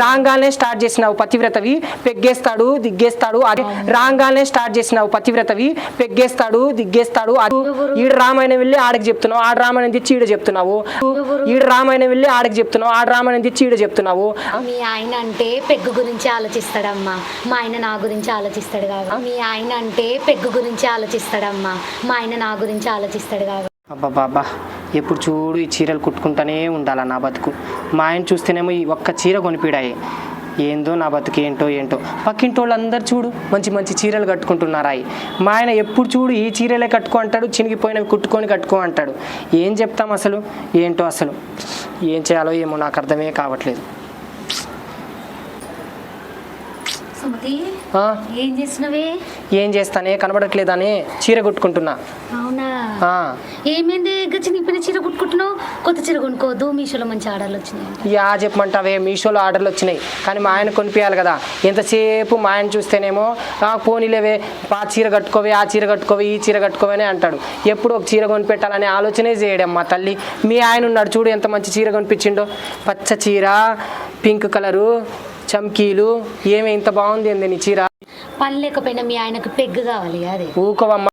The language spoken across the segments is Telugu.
రాంగానే స్టార్ట్ చేసినావు పతివ్రతవి పెగ్గేస్తాడు దిగ్గేస్తాడు అదే రాంగానే స్టార్ట్ చేసినావు పతివ్రతవి పెగ్గేస్తాడు దిగ్గేస్తాడు అది ఈడ రామాయణం వెళ్ళి ఆడికి చెప్తున్నావు ఆడ రామాయణం తెచ్చి ఈడ చెప్తున్నావు. ఈడ రామాయణం వెళ్ళి ఆడికి చెప్తున్నావు ఆడ రామాయణం తెచ్చి ఈడ చెప్తున్నావు. మీ ఆయన అంటే పెగ్గు గురించి ఆలోచిస్తాడమ్మా. మా ఆయన నా గురించి ఆలోచిస్తాడు కాదు. మీ ఆయన అంటే పెగ్గు గురించి ఆలోచిస్తాడమ్మా. మా ఆయన నా గురించి ఆలోచిస్తాడు కాదు. అబ్బాబ్బా ఎప్పుడు చూడు ఈ చీరలు కుట్టుకుంటూనే ఉండాలి నా బతుకు? మా ఆయన చూస్తేనేమో ఈ ఒక్క చీర కొనిపిడాయి. ఏందో నా బతుకు ఏంటో ఏంటో. పక్కింటి వాళ్ళందరూ చూడు మంచి మంచి చీరలు కట్టుకుంటున్నారాయి. మా ఆయన ఎప్పుడు చూడు ఈ చీరలే కట్టుకో అంటాడు చినిగిపోయినవి కుట్టుకొని కట్టుకో అంటాడు. ఏం చెప్తాం అసలు? ఏంటో అసలు? ఏం చేయాలో ఏమో నాకు అర్థమే కావట్లేదు సుమతి ఆ, ఏం చేసినవే? ఏం చేస్తానే? కనబడట్లేదని చీర కుట్టుకుంటున్నా. అవునా? ఏమైంది? నిప్పిన చీర కుట్టుకుంటున్నావు? కొత్త చీర కొనుక్కోవద్దు. మీషోలో మంచి ఆర్డర్లు వచ్చినాయి యా చెప్పమంటావే. మీషోలో ఆర్డర్లు వచ్చినాయి. కానీ మా ఆయన కొనిపించాలి కదా. ఎంతసేపు మా ఆయన చూస్తేనేమో "ఆ, పోనీలేవే. ఆ చీర కట్టుకోవే ఆ చీర కట్టుకోవే ఈ చీర కట్టుకోవే అని అంటాడు. ఎప్పుడు ఒక చీర కొనిపెట్టాలనే ఆలోచనే చేయడం మా తల్లి. మీ ఆయన ఉన్నాడు చూడు ఎంత మంచి చీర కొనిపించిండో. పచ్చ చీర పింక్ కలరు చమ్కీలు ఏమి ఇంత బాగుంది ఏంది నీ చీర? పని లేకపోయినా మీ ఆయనకు పెగ్గు కావాలి అదే. ఊకోవమ్మ.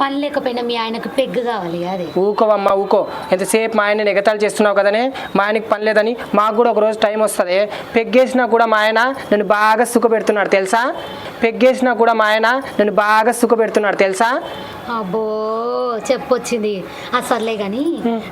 పని లేకపోయినా మీ ఆయనకు పెగ్గు కావాలి అదే. ఊకోవమ్మ ఊకో. ఎంతసేపు మా ఆయన ఎగతాలు చేస్తున్నావు కదనే? మా ఆయనకి పని లేదని మాకు కూడా ఒక రోజు టైం వస్తుంది. పెగ్గేసినా కూడా మా ఆయన నన్ను బాగా సుఖ పెడుతున్నాడు తెలుసా? పెగ్గేసినా కూడా మా ఆయన నన్ను బాగా సుఖ పెడుతున్నాడు తెలుసా? అబ్బో చెప్పొచ్చింది. ఆ సర్లే కానీ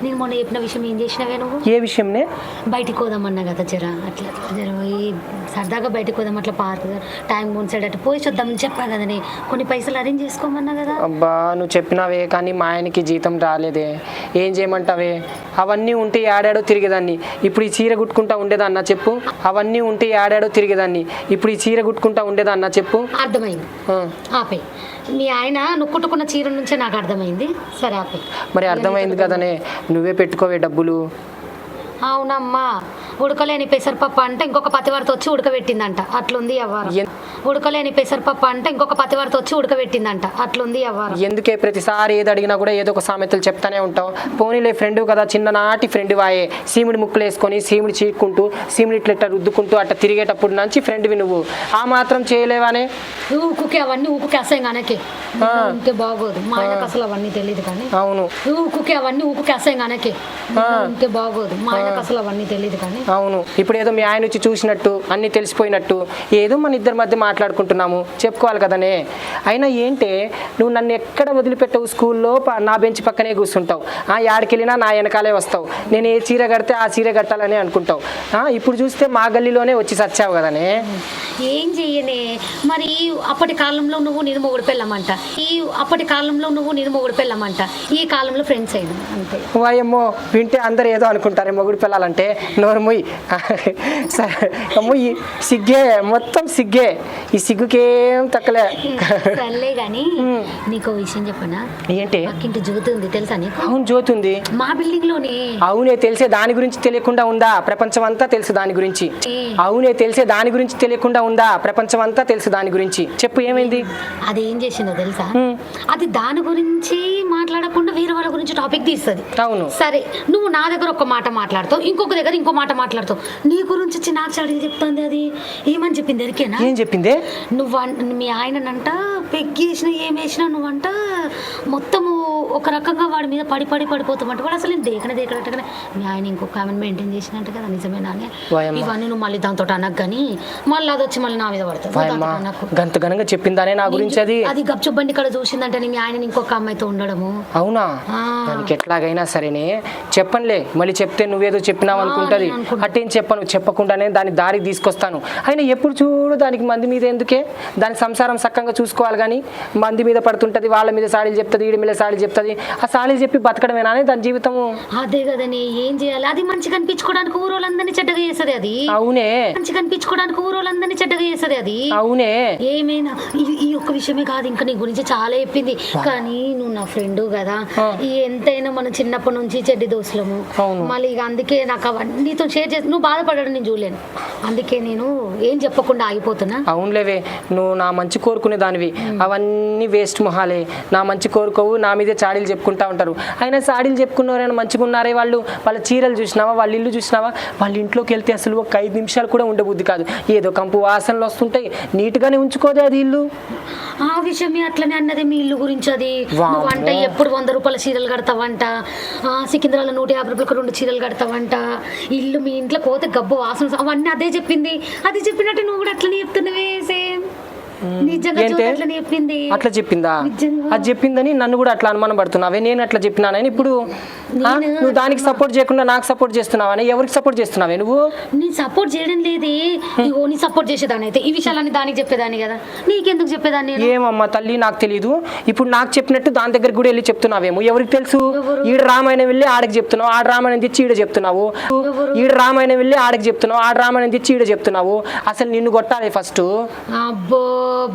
నేను మొన్న చెప్పిన విషయం ఏం చేసినావే నువ్వు? ఏ విషయంనే? బయటికి పోదామన్నా కదా జర అట్లా జర పోయి సరదాగా బయటికి పోదాం అట్లా పార్క్ టైం సైడ్ అట్లా పోయి చూద్దామని చెప్పా కదనే కొన్ని పైసలు అరేంజ్ చేసుకోమన్నా కదా? అబ్బా నువ్వు చెప్పినావే కానీ మా ఆయనకి జీతం రాలేదే. ఏం చేయమంటావే? అవన్నీ ఉంటే ఆడాడో తిరిగేదాన్ని. ఇప్పుడు ఈ చీర కుట్టుకుంటా ఉండేదన్నా చెప్పు? అవన్నీ ఉంటే ఆడాడో తిరిగేదాన్ని. ఇప్పుడు ఈ చీర కుట్టుకుంటా ఉండేదన్నా చెప్పు? అర్థమైంది. ఆపే. మీ ఆయన నువ్వు కుట్టుకున్న చీర నుంచే నాకు అర్థమైంది. సరే ఆపే. మరి అర్థమైంది కదనే నువ్వే పెట్టుకోవే డబ్బులు. అవునమ్మా ఉడకలేని పెసరపప్పు అంటే ఇంకొక పతివారితో వచ్చి ఉడకబెట్టిందంట. అట్లుంది ఎన్- ఉడకలేని పెసరపప్పు అంటే ఇంకొక పతివారితో వచ్చి ఉడకబెట్టిందంట. అట్లుంది అవ్వారం ఎందుకే ప్రతిసారి ఏది అడిగినా కూడా ఏదో ఒక సామెతలు చెప్తానే ఉంటావు పోనీలే ఫ్రెండ్ కదా చిన్ననాటి ఫ్రెండ్ వాయే. సీముడి ముక్కులు వేసుకొని సీముడి చీక్కుంటూ సీముడి ఇట్లా ఇట్లా రుద్దుకుంటూ అట్లా తిరిగేటప్పుడు నుంచి ఫ్రెండ్వి నువ్వు. ఆ మాత్రం చేయలేవానే? ఊకుకే అవన్నీ ఊకుకే అసహ్యంగానకే ఉంటే బాగోదు. మా ఆయనకు అసలు అవన్నీ తెలియదు కానీ. అవును. ఊకుకే అవన్నీ ఊకుకే అసహ్యంగానకే ఉంటే బాగోదు. మా ఆయనకు అసలు అవన్నీ తెలియదు కానీ. అవును. ఇప్పుడు ఏదో మీ ఆయన వచ్చి చూసినట్టు అన్నీ తెలిసిపోయినట్టు ఏదో మన ఇద్దరి మధ్య మాట్లాడుకుంటున్నాము. చెప్పుకోవాలి కదనే. అయినా ఏంటే నువ్వు నన్ను ఎక్కడ వదిలిపెట్టవు స్కూల్లో నా బెంచ్ పక్కనే కూర్చుంటావు. ఆ యాడికెళ్ళినా నా వెనకాలే వస్తావు. నేను ఏ చీర కడితే ఆ చీర కట్టాలని అనుకుంటావు. ఇప్పుడు చూస్తే మా గల్లీలోనే వచ్చి సచ్చావు కదనే. ఏం చెయ్యనే? మరి అప్పటి కాలంలో నువ్వు నేను మొగుడు పెళ్ళమంట. ఈ అప్పటి కాలంలో నువ్వు నేను మొగుడు పెళ్ళమంట. ఈ కాలంలో ఫ్రెండ్స్ అయినా అంతే. వాయమ్మో వింటే అందరు ఏదో అనుకుంటారు మొగుడు పిల్లలంటే నోరు మొయ్యి మొయ్యి సిగ్గే మొత్తం సిగ్గే. ఈ సిగ్గుకేం తక్కలే సర్లే కానీ నీకు విషయం చెప్పనా? ఏంటి? పక్కింటి జ్యోతి ఉంది తెలుసా నీకు? అవును జ్యోతి ఉంది. మా బిల్డింగ్లోనే అవునే తెలిసే దాని గురించి తెలియకుండా ఉందా? ప్రపంచం అంతా తెలుసు దాని గురించి. అవునే తెలిసే దాని గురించి తెలియకుండా ఉందా? ప్రపంచం అంతా తెలుసు దాని గురించి. చెప్పు ఏమైంది? అది ఏం చేసిందో తెలుసా? అది దాని గురించి మాట్లాడకుండా వేరే వాళ్ళ గురించి టాపిక్ తీస్తుంది. అవును. సరే నువ్వు నా దగ్గర ఒక మాట మాట్లాడతావు ఇంకొక దగ్గర ఇంకో మాట మాట్లాడతావు. నీ గురించి వచ్చి నాకు చెప్తుంది అది. ఏమని చెప్పింది ఎరికేనా ఏం చెప్పిందే? నువ్వు మీ ఆయననంట పెగ్గేసినా ఏం వేసినా నువ్వంట మొత్తము ఒక రకంగా వాడి మీద పడి పడి పడిపోతామంట వాడు అసలు నేను దేకనే దేకనట్టుగానే మీ ఆయన ఇంకొక ఆమెను మెయింటైన్ చేసినట్టు కదా నిజమేనా అని. వాయమ్మ. ఇవన్నీ నువ్వు మళ్ళీ దాంతో అనకు కానీ మళ్ళీ అది వచ్చి మళ్ళీ నా మీద పడుతుంది. గంత ఘనంగా చెప్పిందానే నా గురించి అది. అది గప్చు బండి ఇక్కడ చూసిందంటే మీ ఆయన ఇంకొక అమ్మాయితో ఉండడము. అవునా. దానికి ఎట్లాగైనా సరేనే. చెప్పనులే మళ్ళీ చెప్తే నువ్వేదో చెప్పినావు అనుకుంటది నేను అనుకుంటా. అట్టేం చెప్పను చెప్పకుండానే దాని దారికి తీసుకొస్తాను. అయినా ఎప్పుడు చూడు దానికి మంది మీద ఎందుకే? దాని సంసారం సక్కంగా చూసుకోవాలి కానీ మంది మీద పడుతుంటది వాళ్ళ మీద సాడీలు చెప్తుంది వీడి మీద సాడీలు చెప్తుంది. ఆ సాడీలు చెప్పి బతకడమేనా అని దాని జీవితము? అదే కదని ఏం చేయాలి? అది మంచిగా అనిపించుకోవడానికి ఊరోళ్ళందరినీ చెడ్డగా చేస్తుంది అది. అవునే. మంచిగా అనిపించుకోవడానికి ఊరోళ్ళందరినీ చెడ్డగా చేస్తుంది అది. అవునే. ఏమైనా ఈ- ఒక్క విషయమే కాదు ఇంకా నీ గురించి చాలా చెప్పింది. కానీ నువ్వు నా ఫ్రెండ్ కదా ఎంతైనా మనం చిన్నప్పటి నుంచి చెడ్డి అవును. మళ్ళీ ఇక అందుకే నాకు అవన్నీతో షేర్ చేసి నువ్వు బాధపడడం నేను చూడలేను. అందుకే నేను ఏం చెప్పకుండా ఆగిపోతున్నా. అవునులేవే నువ్వు నా మంచి కోరుకునే దానివి అవన్నీ వేస్ట్ మొహాలే. నా మంచి కోరుకోవు నా మీదే చాడీలు చెప్పుకుంటా ఉంటారు. అయినా చాడీలు చెప్పుకున్నారైనా మంచిగా ఉన్నారే వాళ్ళు? వాళ్ళ చీరలు చూసినావా? వాళ్ళ ఇల్లు చూసినావా? వాళ్ళ ఇంట్లోకి వెళ్తే అసలు ఒక ఐదు నిమిషాలు కూడా ఉండబుద్ధి కాదు. ఏదో కంపు వాసనలు వస్తుంటాయి. నీట్గానే ఉంచుకోదే అది ఇల్లు? ఆ విషయమే అట్లనే అన్నది మీ ఇల్లు గురించి అది. వంట ఎప్పుడు వంద రూపాయల చీరలు కడతావంట? ఆ, సికింద్రాల నూట యాభై రూపాయలకు రెండు చీరలు కడతావంట. ఇల్లు మీ ఇంట్లో పోతే గబ్బు వాసన. అవన్నీ అదే చెప్పింది. అది చెప్పినట్టు నువ్వు కూడా అట్లనే చెప్తున్నావే. same ఏంటే? అట్లా చెప్పిందా. అది చెప్పిందని నన్ను కూడా అట్లా అనుమానం పడుతున్నావే. నేను అట్లా చెప్పినానని ఇప్పుడు నువ్వు దానికి సపోర్ట్ చేయకుండా నాకు సపోర్ట్ చేస్తున్నావని ఎవరికి సపోర్ట్ చేస్తున్నావే నువ్వు? నేను సపోర్ట్ చేయడం లేదే. ఇగో నీ సపోర్ట్ చేసేదాన్ని అయితే. ఈ విషయాలన్నీ దానికి చెప్పేదాన్ని కదా. నీకెందుకు చెప్పేదాన్ని నేను? ఏమమ్మా తల్లి నాకు తెలియదు ఇప్పుడు నాకు చెప్పినట్టు దాని దగ్గర కూడా వెళ్ళి చెప్తున్నావేమో? ఎవరికి తెలుసు? ఈడ రామాయణం వెళ్ళి ఆడకి చెప్తున్నావు. ఆడ రామాయణం తెచ్చి ఈడ చెప్తున్నావు? ఈడ రామాయణం వెళ్ళి ఆడకి చెప్తున్నావు. ఆడ రామాయణం తెచ్చి ఈడ చెప్తున్నావు. అసలు నిన్ను కొట్టాలి ఫస్ట్ అబ్బో!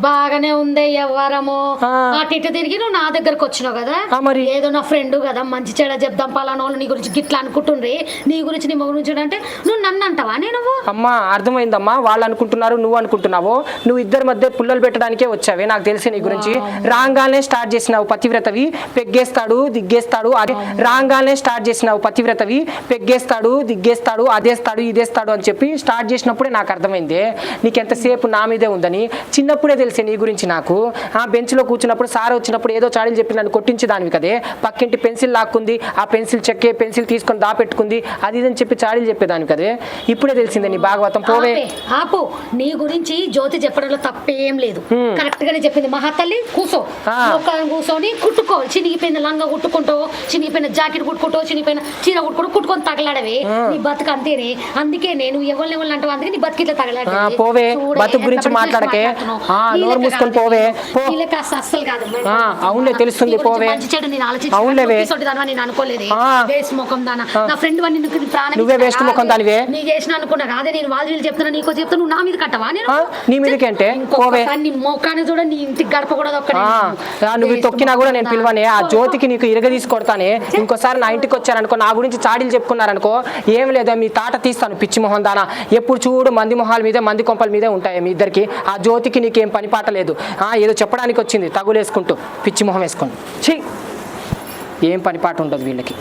బాగానే ఉందే ఎవ్వరము ఆ. అటు ఇటు తిరిగి నువ్వు నా దగ్గరకు వచ్చినావు కదా? మరి? ఏదో నా ఫ్రెండ్ కదా మంచి చెడ చెప్దాం పలానా వాళ్ళు నీ గురించి గిట్లా అనుకుంటుండ్రి. నీ గురించి నీ మొగుడు గురించి అంటే నువ్వు నన్ను అంటావా? నే నువ్వు? అమ్మా అర్థమైందమ్మా. వాళ్ళు అనుకుంటున్నారు నువ్వు అనుకుంటున్నావు. నువ్వు ఇద్దరి మధ్య పుల్లలు పెట్టడానికే వచ్చావే నాకు తెలిసి నీ గురించి. రాగానే స్టార్ట్ చేసినావు పతివ్రతవి. పెగ్గేస్తాడు దిగ్గేస్తాడు అదే. రాగానే స్టార్ట్ చేసినావు పతివ్రతవి. పెగ్గేస్తాడు దిగ్గేస్తాడు అదేస్తాడు ఇదేస్తాడు అని చెప్పి స్టార్ట్ చేసినప్పుడే నాకు అర్థమైంది. నీకెంతసేపు నా మీదే ఉందని. చిన్నప్పుడే తెలిసే నీ గురించి నాకు. ఆ బెంచ్లో కూర్చున్నప్పుడు సార్ వచ్చినప్పుడు ఏదో చాడీలు చెప్పి నన్ను కొట్టించి దానివి కదే. పక్కింటి పెన్సిల్ లాక్కుంది ఆ పెన్సిల్ చెక్కే పెన్సిల్ తీసుకొని దాపెట్టుకుంది అది ఇది అని చెప్పి చాడీలు చెప్పేదాన్ని కదే. ఇప్పుడే తెలిసిందే నీ భాగవతం. పోవే. ఆపే, నీ గురించి జ్యోతి చెప్పడంలో తప్పేం లేదు. కరెక్ట్ గానే చెప్పింది మహాతల్లి. కూసో. కూర్చొని కుట్టుకో. చినిగిపోయిన లంగా కుట్టుకుంటూ చినిగిపోయిన జాకెట్ కుట్టుకుంటూ చినిగిపోయిన చీర కుట్టుకుంటూ కుట్టుకొని తగలాడవే నీ బతుకు అంతేనే. అందుకే నేను ఎవరిని ఎవరిని అంటావు? అందుకే నీ బతుకు ఇట్లా తగలాడే పోవే. బతుకు గురించి మాట్లాడకే. ఆ, నోరు మూసుకొని పోవే. అవునులే, తెలుస్తుంది, పోవే. అవునులేవే. ఆ. వేస్ట్ ముఖం నువ్వే దానివే. నీ నువ్వు? పోవే. నువ్వు తొక్కినా కూడా నేను పిలవనే. ఆ జ్యోతికి నీకు ఇరగ తీసుకొడతానే. ఇంకోసారి నా ఇంటికి వచ్చారనుకో నా గురించి చాడీలు చెప్పుకున్నారనుకో ఏం లేదా మీ తాట తీస్తాను పిచ్చి మొహం దానా. ఎప్పుడు చూడు మంది మొహాల మీదే మంది కొంపల మీదే ఉంటాయి మీ ఇద్దరికి. ఆ జ్యోతికి నీకేం పని పాట లేదు. ఏదో చెప్పడానికి వచ్చింది తగులేసుకుంటూ పిచ్చి మొహం వేసుకుంటూ ఛీ! ఏం పని పాట ఉండదు వీళ్ళకి.